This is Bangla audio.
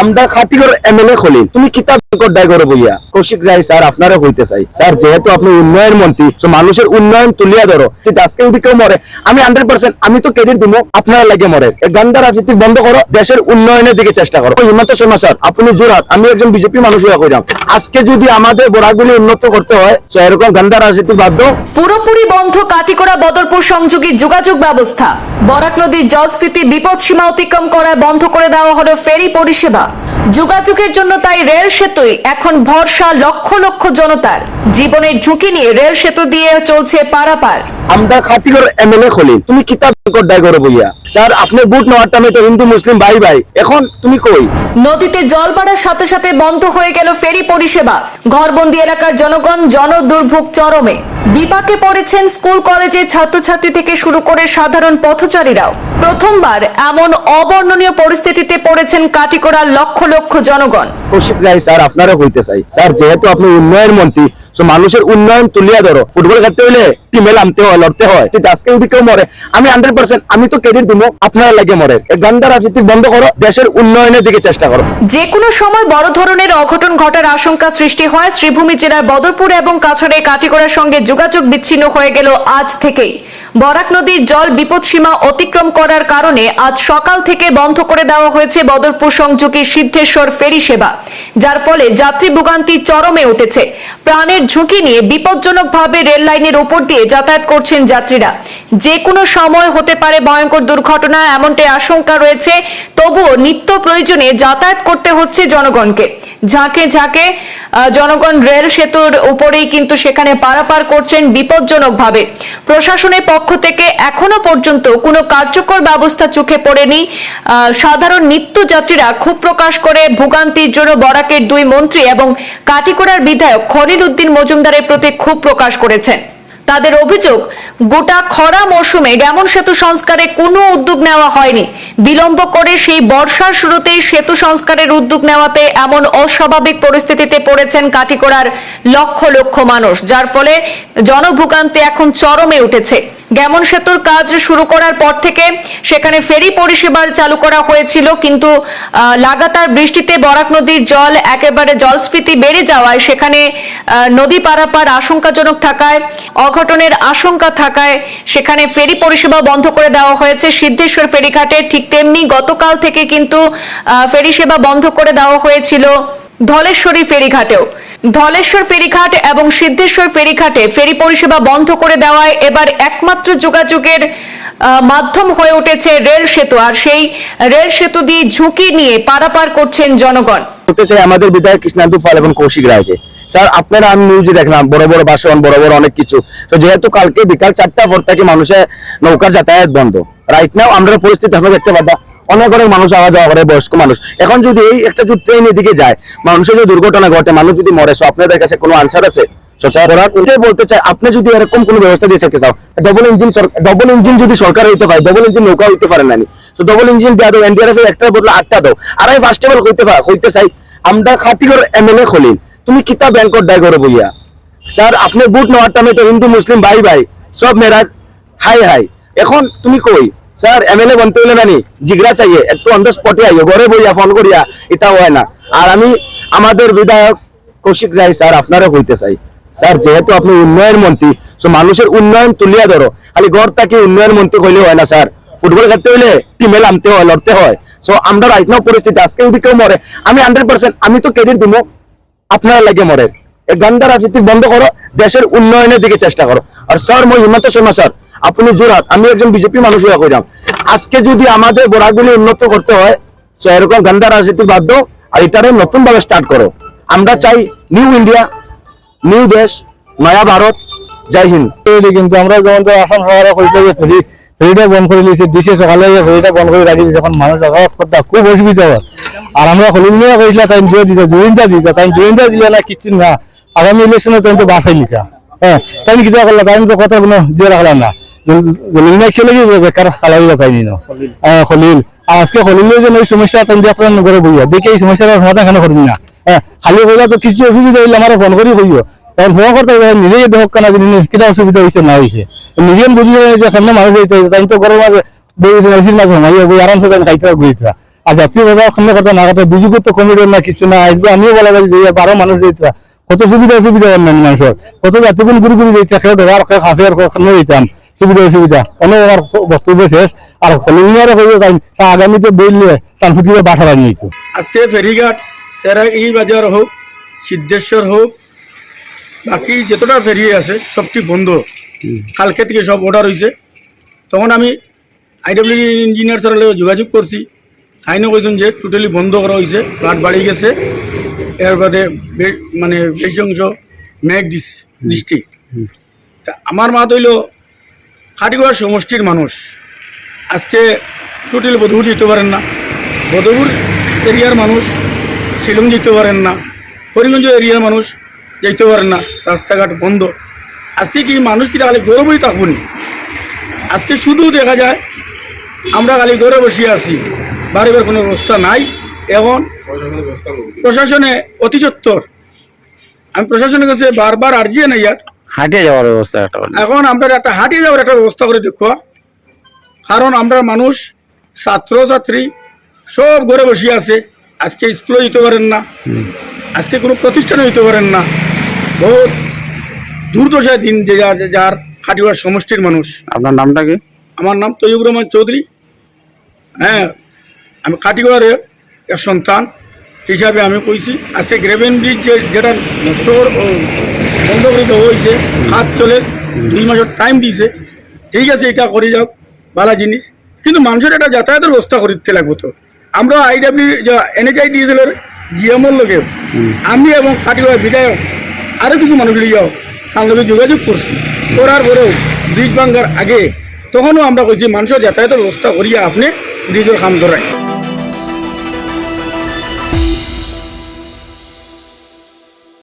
আমরা খাতিগর এমএলএ খলিল। তুমি কিতাব আপনি আজকে যদি জোরাত, আমি একজন বিজেপি মানুষ আজকে যদি আমাদের বোরাগুলি উন্নত করতে হয় তো এরকম গান্ডা রাজনীতি দাও। পুরোপুরি বন্ধ কাটিকোড়া বদরপুর সংযোগী যোগাযোগ ব্যবস্থা। বরাক নদীর জলস্ফীতি বিপদ সীমা অতিক্রম করায় বন্ধ করে দেওয়া হলো ফেরি পরিষেবা। যোগাযোগের জন্য তাই রেল সেতুই এখন ভরসা লক্ষ লক্ষ জনতার। জীবনের ঝুঁকি নিয়ে রেল সেতু দিয়ে চলছে পারাপার। আমরা খাতিগর এমএলএ খলিল তুমি কিতাব দায় করে বইয়া। স্যার আপনি বুট নেওয়ার টাইমে তো হিন্দু মুসলিম ভাই ভাই। এখন তুমি কই? নদীতে জল বাড়ার সাথে সাথে বন্ধ হয়ে গেল ফেরি পরিষেবা। ঘরবন্দি এলাকার জনগণ জনদুর্ভোগ চরমে। বিপাকে পড়েছেন স্কুল কলেজের ছাত্রছাত্রী থেকে শুরু করে সাধারণ পথচারীরাও। প্রথমবার এমন অবর্ণনীয় পরিস্থিতিতে পড়েছেন কাটিকোড়ার লক্ষ লক্ষ জনগণ। কৌশিক রায়, স্যার আপনারা হইতে চাই। স্যার, যেহেতু আপনি উন্নয়ন মন্ত্রী মানুষের উন্নয়ন তুলিয়া ধরো। ফুটবল খেলতে হইলে টিমে নামতে হয়, লড়তে হয় কিন্তু আজকে যদি কেউ মরে। আমি হান্ড্রেড পার্সেন্ট আমি তো ক্রেডিট দিব আপনারা লাগে মরে। গান্ডা রাজনীতি বন্ধ করো, দেশের উন্নয়নের দিকে চেষ্টা করো। যে কোনো সময় বড় ধরনের অঘটন ঘটার আশঙ্কা সৃষ্টি হয়, শ্রীভূমি জেলার বদরপুর এবং কাটিগড়ার সঙ্গে যোগাযোগ বিচ্ছিন্ন হয়ে গেল আজ থেকেই। বরাক নদীর জল বিপদসীমা অতিক্রম করার কারণে আজ সকাল থেকে বন্ধ করে দেওয়া হয়েছে বদরপুর সংযোগী সিদ্ধেশ্বর ফেরি সেবা। যার ফলে যাত্রী ভোগান্তি চরমে উঠেছে। প্রাণের ঝুঁকি নিয়ে বিপজ্জনকভাবে রেল লাইনের উপর দিয়ে যাতায়াত করছেন যাত্রীরা। যে কোনো সময় হতে পারে ভয়ঙ্কর দুর্ঘটনা, এমনটাই আশঙ্কা রয়েছে। তবুও নিত্য প্রয়োজনে যাতায়াত করতে হচ্ছে জনগণকে। ঝাঁকে ঝাঁকে জনগণ রেল সেতুর উপরেই কিন্তু সেখানে পারাপার করছেন বিপজ্জনকভাবে। প্রশাসনের পক্ষ থেকে এখনও পর্যন্ত কোনো কার্যকর ব্যবস্থা চোখে পড়েনি। সাধারণ নিত্যযাত্রীরা ক্ষোভ প্রকাশ করে ভোগান্তির জন্য বরাকের দুই মন্ত্রী এবং কাটিকোড়ার বিধায়ক খলিল উদ্দিন মজুমদারের প্রতি ক্ষোভ প্রকাশ করেছেন। তাদের অভিযোগ, গোটা খরা মৌসুমে ডেমন সেতু সংস্কারে কোনো উদ্যোগ নেওয়া হয়নি। বিলম্ব করে সেই বর্ষার শুরুতেই সেতু সংস্কারের উদ্যোগ নেওয়াতে এমন অস্বাভাবিক পরিস্থিতিতে পড়েছেন কাটিকোড়ার লক্ষ লক্ষ মানুষ, যার ফলে জনভোগান্তি এখন চরমে উঠেছে। গেমন সেতুর কাজ শুরু করার পর থেকে সেখানে ফেরি পরিষেবার চালু করা হয়েছিল, কিন্তু লাগাতার বৃষ্টিতে বরাক নদীর জল একেবারে জলস্ফীতি বেড়ে যাওয়ায় সেখানে নদী পারাপার আশঙ্কাজনক থাকায়, অঘটনের আশঙ্কা থাকায় সেখানে ফেরি পরিষেবা বন্ধ করে দেওয়া হয়েছে। সিদ্ধেশ্বর ফেরিঘাটে ঠিক তেমনি গতকাল থেকে কিন্তু ফেরি সেবা বন্ধ করে দেওয়া হয়েছিল। ধলেশ্বরী ফেরিঘাটেও। ধলেশ্বর ফেরিঘাট এবং সিদ্ধেশ্বর ফেরিঘাটে ফেরি পরিষেবা বন্ধ করে দেওয়ায় এবার একমাত্র যোগাযোগের মাধ্যম হয়ে উঠেছে রেল সেতু। আর সেই রেল সেতু দিয়ে ঝুঁকি নিয়ে পারাপার করছেন জনগণ। বলতে চাই আমাদের বিধায়ক কৃষ্ণান্ত পাল এবং কৌশিক রায়কে। স্যার, আপনারা আমি নিউজে দেখলাম, বড় বড় বাসন, বড় বড় অনেক কিছু। তো যেহেতু কালকে বিকাল চারটা পর থেকে মানুষের নৌকার যাতায়াত বন্ধ। রাইট নাও আমরা পরিস্থিতি আমরা দেখতে পাবো। অনেক অনেক মানুষ আওয়া যাওয়া করে, বয়স্ক মানুষ। এখন যদি এই একটা যদি ট্রেন এদিকে যায়, মানুষের যদি দুর্ঘটনা ঘটে, মানুষ যদি মরে সো আপনাদের কাছে কোনো আনসার আছে? বলতে চাই, আপনি যদি এরকম কোনো ব্যবস্থা দিয়ে থাকতে চাও ডবল ইঞ্জিন ডবল ইঞ্জিন যদি সরকার হইতে পারে ডবল ইঞ্জিন নৌকা হইতে পারে না ডবল ইঞ্জিন দেওয়া দাও এনডিআরএফ একটা বদলে আটটা দাও। আর আমি ফার্স্ট টেবল হইতে হইতে চাই, আমরা খাতিগর এমএলএ তুমি কিতা ব্যাংকর দায় করে বইয়া? স্যার আপনি বুট নেওয়ার টাইমে তো হিন্দু, মুসলিম, ভাই ভাই, সব মেরাজ হাই হাই। এখন তুমি কই? স্যার এমএলএ বনতে হইলে নানি জিগরা চাইয়ে, একটু অন দ্য স্পটে আইও, ঘরে বইয়া ফোন করিয়া, এটা হয় না। আর আমি আমাদের বিধায়ক কৌশিক রায় স্যার আপনারা হইতে চাই। স্যার, যেহেতু আপনি উন্নয়ন মন্ত্রী তো মানুষের উন্নয়ন তুলিয়া ধরো। খালি তাকে উন্নয়ন মন্ত্রী কইলে হয় না, স্যার। ফুটবল খেলতে হইলে টিমে নামতে হয়, লড়তে হয়। সো আমরা রাইট নাও পরিস্থিতি, আজকে যদি কেউ মরে, আমি হান্ড্রেড পার্সেন্ট আমি তো ক্রেডিট দিব, আপনারা লাগে মরে। এই গান্ডা রাজনীতি বন্ধ করো, দেশের উন্নয়নের দিকে চেষ্টা করো। আর স্যার, মই হিমন্ত শর্মা স্যার, আপনি জোরাত আমি একজন বিজেপি মানুষ হয়ে কইরাম। আজকে যদি আমাদের বোরাগুলি উন্নত করতে হয় তো এরকম গান্ডা রাজনীতি বাদ দাও, আর এটারে নতুন ভাবে স্টার্ট করো। আমরা চাই নিউ ইন্ডিয়া নিউ দেশ নয়া ভারত জয় হিন্দ। কিন্তু আমরা যেমন তো আসাম সরকার কইতে যে ফেরি ফেরিটা বন্ধ করে দিয়েছে দিছে সকালে যে ফেরিটা বন্ধ করে রাখি দিয়েছে এখন মানুষ যাতায়াত করতে খুব অসুবিধা হয় আর আমরা হলিম নিয়ে কইছিলাম তাই দিয়ে দিতে দুইটা দিতে তাই দুইটা দিলে না কিছু না। আগামী ইলেকশনে তাই তো বাসাই লিখা হ্যাঁ তাই কিতা করলা তাই তো কথা কোনো দিয়ে রাখলাম না জলিল খেলে কি বেকার খালাই তাই নিন? হ্যাঁ আর আজকে খলিলের জন্য এই সমস্যা তাই দিয়ে আপনার করে বইয়া দেখে এই সমস্যাটা সমাধান কেন করবি না। হ্যাঁ খালি বইলা তো কিছু অসুবিধা হইলে আমার ফোন করি কইও। তখন ফোন করতে নিজেই দেখক কেনা জিনিস কিটা অসুবিধা হয়েছে না হয়েছে নিজে বুঝি যে সামনে মানুষ হইতে তাই তো গরম মাঝে বইছে এসির মাঝে ঘুমাইয়া বই আরামসে তাই খাইতে ঘুরিতরা আর যাত্রী বাবা সামনে কথা না কথা বিজু তো কমিটির না, কিছু না আজকে আমিও বলা যায় যে বারো মানুষ যেটা কত সুবিধা অসুবিধা অন্যান্য মানুষের কত যাত্রীগুলো ঘুরে ঘুরে যেতে খেয়ে ধরার খেয়ে খাফে আর খানো যেতাম সুবিধা অসুবিধা অনেক আমার বক্তব্য শেষ। আর হলিমিয়ারে হয়ে তাই তা আগামীতে বললে তার ফুটিয়ে বাসা বানিয়ে দিত আজকে ফেরিঘাট সেরাগিরি বাজার হোক সিদ্ধেশ্বর হোক বাকি যতটা ফেরি আছে সবটি বন্ধ। কালকে থেকে সব অর্ডার হয়েছে তখন আমি আইডব্লিউ ইঞ্জিনিয়ার স্যারের যোগাযোগ করছি। আইনে কইছেন যে টোটালি বন্ধ করা হয়েছে ফ্লাট বাড়ি গেছে। এর বাদে মানে বেশি অংশ দিস- দৃষ্টি তা আমার মা তৈল খাটিগড় সমষ্টির মানুষ আজকে টোটাল বধুর যেতে পারেন না। বদরপুর এরিয়ার মানুষ শিলং যেতে পারেন না। হরিগঞ্জ এরিয়ার মানুষ যেতে পারেন না। রাস্তাঘাট বন্ধ। আজকে কি মানুষ কি খালি গৌরবই থাকুন? আজকে শুধু দেখা যায় আমরা খালি ঘরে বসিয়ে আছি। বাড়িবার কোনো ব্যবস্থা নাই। এখন প্রশাসনে অতি চত্বর। আমি প্রশাসনের কাছে বারবার আর্জিয়ে নাই আর। হাঁটিয়ে যাওয়ার ব্যবস্থা একটা এখন আমরা একটা হাঁটিয়ে যাওয়ার একটা ব্যবস্থা করে দেখো কারণ আমরা মানুষ ছাত্র ছাত্রী সব ঘরে বসে আছে। আজকে স্কুলে যেতে পারেন না। আজকে কোনো প্রতিষ্ঠানে যেতে পারেন না। বহুত দুর্দশায় দিন যে যার যার খাটিবার সমষ্টির মানুষ। আপনার নামটা কি? আমার নাম তৈয়ব রহমান চৌধুরী। হ্যাঁ আমি কাটিগড়ের এক সন্তান হিসাবে আমি কইছি। আজকে গ্রেভেন ব্রিজ যে যেটা নষ্ট বন্ধ করে দেওয়া হয়েছে হাত চলে দুই মাসের টাইম দিছে ঠিক আছে এটা করে যাও ভালো জিনিস। কিন্তু মানুষের একটা যাতায়াতের ব্যবস্থা করতে লাগবে তো। আমরা আইডাব্লিউ এনএচআই ডিএসএলের জিএমওর লোকে। আমি এবং কাটিগড় বিধায়ক আরও কিছু মানুষ লিয়াও যাও তার লগে যোগাযোগ করছি। করার পরেও ব্রিজ ভাঙ্গার আগে তখনও আমরা কইছি মানুষের যাতায়াতের ব্যবস্থা করিয়া আপনি ব্রিজের কাম ধরায়।